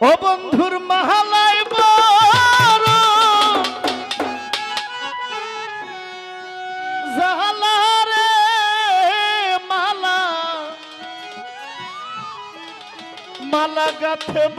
ও বন্ধুর মহালয় মালা। মালা গাথব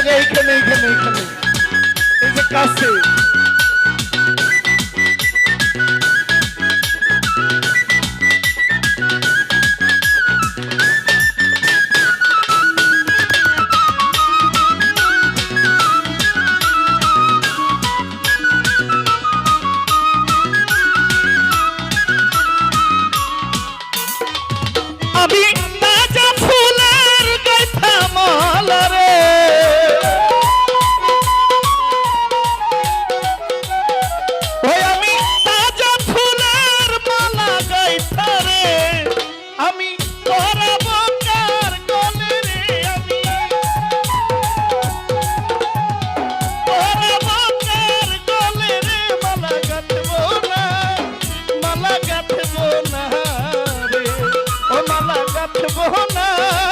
joga aí também, também, também. Esse é cacete. রাখব না।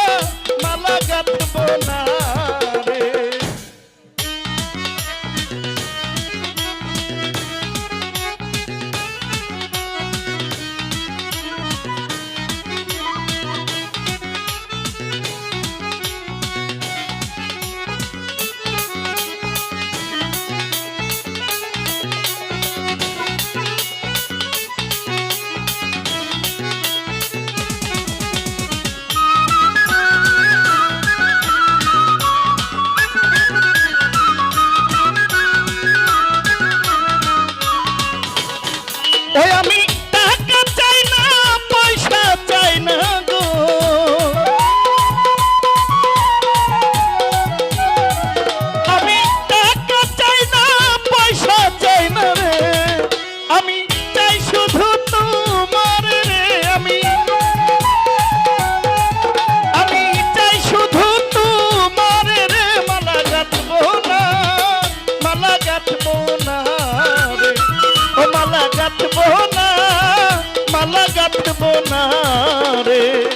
রে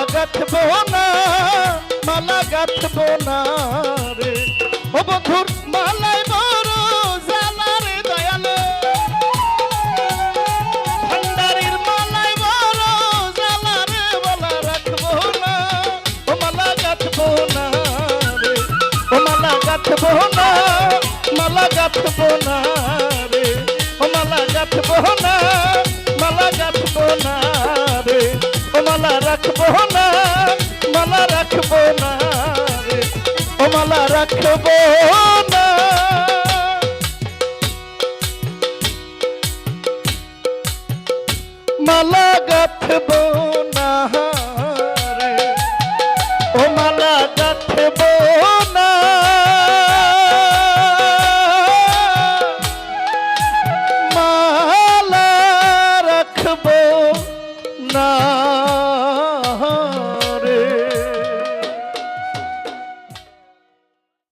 মালা গাঁথব না, মালা গাঁথব না রে। ও বন্ধুর মালায় বড় জালা রে দয়াল। ভান্ডারির মালায় বড় জালা রে মালা রাখব না। ও মালা গাঁথব না রে, ও মালা গাঁথব না। গহনা মালা রাখব না ও মালা রাখব